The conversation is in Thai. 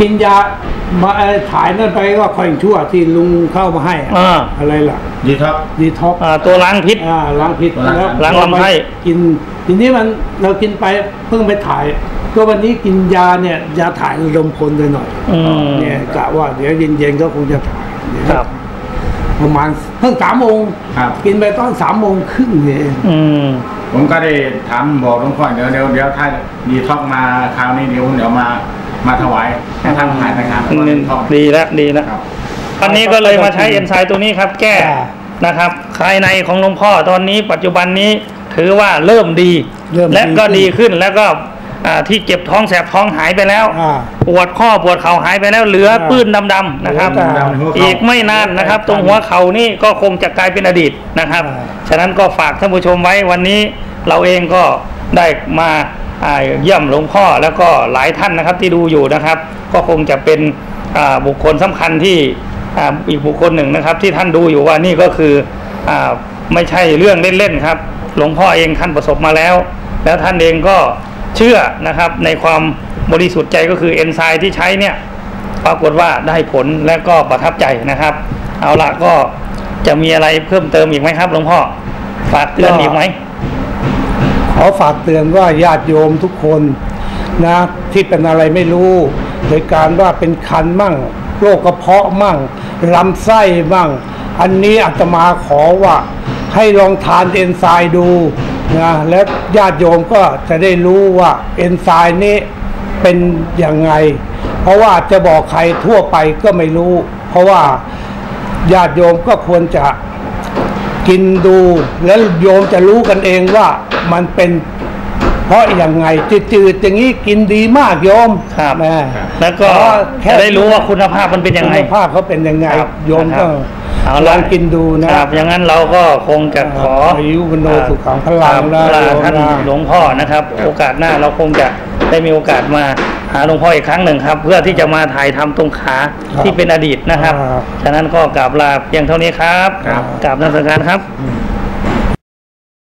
กินยามาเอ่อถ่ายนั่นไปก็ค่อยชั่วที่ลุงเข้ามาให้อะอ่า อะไรล่ะ ดีท็อกดีท็อกอ่าตัวล้างพิษ อ่าล้างพิษล้างแล้วล้างลำไส้ กิน ทีนี้มันเรากินไปเพิ่งไปถ่าย ก็วันนี้กินยาเนี่ยยาถ่ายระดมพลไปหน่อยอืม เนี่ยกะว่าเดี๋ยวเย็นๆก็คงจะถ่ายเดี๋ยวครับ ประมาณเพิ่งสามโมงครับ กินไปตอนสามโมงครึ่งเนี่ยเอง อืม ผมก็ได้ถามบอกหลวงพ่อเดี๋ยวเดี๋ยวเดี๋ยวถ้าดีท็อกมาคราวนี้เดี๋ยวเดี๋ยวมา มาถวายให้ท่านถ่ายนะครับว่าดีท็อกดีแล้วดีแล้วครับวันนี้ก็เลยมาใช้เอนไซม์ตัวนี้ครับ แก้อ่านะครับภายในของหลวงพ่อตอนนี้ปัจจุบันนี้ถือว่าเริ่มดีเริ่มและก็ดีดีขึ้นขึ้นแล้วก็อ่าที่เจ็บท้องแสบท้องหายไปแล้วอ่าปวดข้อปวดเข่าหายไปแล้วเหลืออ่าปื้นดำๆนะครับเหลือแต่อีกไม่นานนะครับ ตรงหัวเข่านี่ก็คงจะกลายเป็นอดีตนะครับอ่าฉะนั้นก็ฝากท่านผู้ชมไว้วันนี้เราเองก็ได้มาอ่า เยี่ยมหลวงพ่อแล้วก็หลายท่านนะครับที่ดูอยู่นะครับ ก็คงจะเป็นบุคคลสำคัญที่อีกบุคคลหนึ่งนะครับ ที่ท่านดูอยู่ว่านี่ก็คืออไม่ใช่เรื่องเล่นๆครับ หลวงพ่อเองท่านประสบมาแล้ว แล้วท่านเองก็เชื่อนะครับในความบริสุทธิ์ใจก็คือเอนไซม์ที่ใช้เนี่ยปรากฏว่าได้ผลและก็ประทับใจนะครับ เอาละก็จะมีอะไรเพิ่มเติมอีกไหมครับหลวงพ่อฝากเตือนอีกไหม ขอฝากเตือนว่าญาติโยมทุกคนนะที่เป็นอะไรไม่รู้โดยการว่าเป็นคันมั่งโรคกระเพาะมั่งลำไส้มั่ง อันนี้อาตมาขอว่าให้ลองทานเอนไซม์ดูนะและญาติโยมก็จะได้รู้ว่าเอนไซม์นี้เป็นยังไง เพราะว่าจะบอกใครทั่วไปก็ไม่รู้ เพราะว่าญาติโยมก็ควรจะ กินดู แล้วโยมจะรู้กันเองว่ามันเป็นเพราะอย่างไงจืดๆอย่างนี้กินดีมากโยมครับแม่แล้วก็อ๋อแค่จะได้รู้ว่าคุณภาพมันเป็นยังไงคุณภาพเขาเป็นยังไงครับโยมนะครัก็บ เอาลละองกินดูนะครับอย่างนั้นเราก็คงจะขออายุวันโนสุขังพลังครับนะลาโยมท่านนะหลวงพ่อนะครับ โอกาสหน้าเราคงจะได้มีโอกาสมาหาหลวงพ่ออีกครั้งหนึ่งครับ เพื่อที่จะมาถ่ายทำตรงขาที่เป็นอดีตนะครับ ฉะนั้นก็กราบลาเพียงเท่านี้ครับครับกราบนักสังการครับอืม